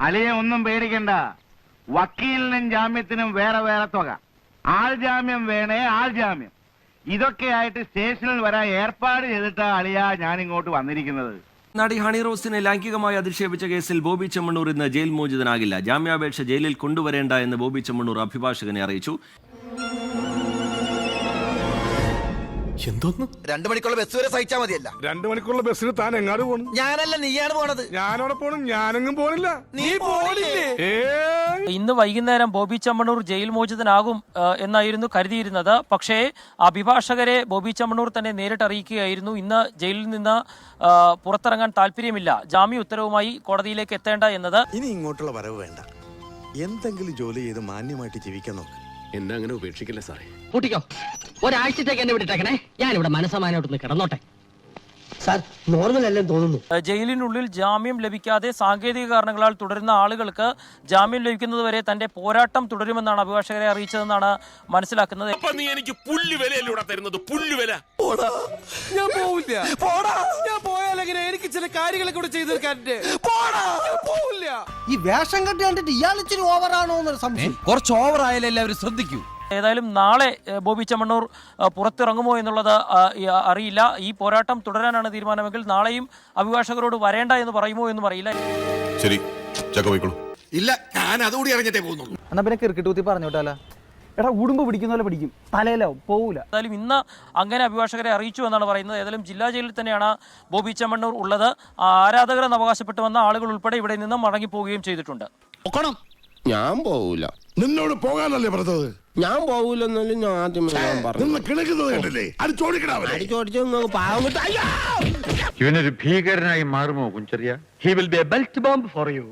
അലിയ ഒന്നും പേടിക്കണ്ട. വക്കീലിനും ജാമ്യത്തിനും വേറെ വേറെ തുക. ആൾ ജാമ്യം വേണേ ആൾ ജാമ്യം. ഇതൊക്കെയായിട്ട് സ്റ്റേഷനിൽ വരാൻ ഏർപ്പാട് ചെയ്തിട്ടാ അളിയ ഞാൻ ഇങ്ങോട്ട് വന്നിരിക്കുന്നത്. നടി ഹണി റോസിനെ ലൈംഗികമായി അധിക്ഷേപിച്ച കേസിൽ ബോബി ചെമ്മണ്ണൂർ ഇന്ന് ജയിൽ മോചിതനാകില്ല. ജാമ്യാപേക്ഷ ജയിലിൽ കൊണ്ടുവരേണ്ട എന്ന് ബോബി ചെമ്മണ്ണൂർ അഭിഭാഷകനെ അറിയിച്ചു. എന്തോന്ന്? രണ്ടു മണിക്കുള്ള ബസ് വരെ സഹിച്ചാ മതിയല്ല. രണ്ടു മണിക്കുള്ള ബസ്സിന് താൻ എങ്ങാട് പോണു? ഞാനല്ല നീയാണ് പോണത്. ഞാനവിടെ പോണു ഞാനെങ്ങും പോണില്ല. നീ പോണില്ലേ? ഇന്ന് വൈകുന്നേരം ബോബി ചമ്മണൂർ ജയിൽ മോചിതനാകും എന്നായിരുന്നു കരുതിയിരുന്നത്. പക്ഷേ അഭിഭാഷകരെ ബോബി ചമ്മണൂർ തന്നെ നേരിട്ട് അറിയിക്കുകയായിരുന്നു. ഇന്ന് ജയിലിൽ നിന്ന് പുറത്തിറങ്ങാൻ താല്പര്യമില്ല. ജാമ്യ ഉത്തരവുമായി കോടതിയിലേക്ക് എത്തേണ്ട എന്നത് ഇനി ഇങ്ങോട്ടുള്ള വരവ് വേണ്ട. എന്തെങ്കിലും ജോലി ചെയ്ത് മാന്യമായിട്ട് ജീവിക്കാൻ നോക്ക്. എന്നെ അങ്ങനെ ഉപേക്ഷിക്കില്ല സാറേ. കൂട്ടിക്കോ. ഒരാഴ്ചത്തേക്ക് എന്നെ വിട്ടിട്ടേക്കണേ. ഇവിടെ മനസ്സമാനോട്ടൊന്ന് കിടന്നോട്ടെ. സാർ നോർമൽ അല്ലെന്ന് തോന്നുന്നു. ജയിലിനുള്ളിൽ ജാമ്യം ലഭിക്കാതെ സാങ്കേതിക കാരണങ്ങളാൽ തുടരുന്ന ആളുകൾക്ക് ജാമ്യം ലഭിക്കുന്നതുവരെ തന്റെ പോരാട്ടം തുടരുമെന്നാണ് അഭിഭാഷകരെ അറിയിച്ചതെന്നാണ് മനസ്സിലാക്കുന്നത്. നീ എനിക്ക് പുല്ല് തരുന്നത്? പുല്ല് വില. ഞാൻ പോവില്ല. പോടാ. ഞാൻ പോയാലെങ്ങനെ എനിക്ക് ചില കാര്യങ്ങളെ കൂടെ ചെയ്തു തീർക്കാനുണ്ട് ഞാൻ പോവില്ല. ഈ വേഷം കെട്ടി കണ്ടിട്ട് ഇയാൾ ഇച്ചിരി ഓവറാണോ എന്നൊരു സംശയം. കുറച്ച് ഓവർ ആയാലും എല്ലാവരും ശ്രദ്ധിക്കൂ. ഏതായാലും നാളെ ബോബി ചമ്മണ്ണൂർ പുറത്തിറങ്ങുമോ എന്നുള്ളത് അറിയില്ല. ഈ പോരാട്ടം തുടരാനാണ് തീരുമാനമെങ്കിൽ നാളെയും അഭിഭാഷകരോട് വരേണ്ട എന്ന് പറയുമോ എന്നും അറിയില്ല. ശരി ഇല്ല ഞാൻ അതുകൂടി അറിഞ്ഞിട്ടേ പോകുന്നു എന്നാ പിന്നെ ക്രിക്കറ്റ് കുത്തി പറഞ്ഞോട്ടാല എടാ ഉടുമ്പ് പിടിക്കുന്ന പോലെ പിടിക്കും. തലയിലാവും പോവില്ല ഏതായാലും ഇന്ന് അങ്ങനെ അഭിഭാഷകരെ അറിയിച്ചു എന്നാണ് പറയുന്നത്. ഏതായാലും ജില്ലാ ജയിലിൽ തന്നെയാണ് ബോബി ചമ്മണ്ണൂർ ഉള്ളത്. ആരാധകരെ ആരാധകരെന്ന് അവകാശപ്പെട്ടു വന്ന ആളുകൾ ഉൾപ്പെടെ ഇവിടെ നിന്ന് മടങ്ങിപ്പോവുകയും ചെയ്തിട്ടുണ്ട്. ഞാൻ പോവില്ല നിന്നോട് പോകാനല്ലേ പറഞ്ഞത്? ഞാൻ പോവൂലെന്നല്ലേ ഞാൻ ആദ്യമേ ഞാൻ പറഞ്ഞു. നിന്ന് കിണക്കുന്നത് കണ്ടില്ലേ? അത് ചോദിക്കണവരെ ചോദിച്ചു നിങ്ങൾക്ക് പാവം കിട്ടാ ഇവനൊരു ഭീകരനായി മാറുമോ Kunchariya? He will be a belt bomb for you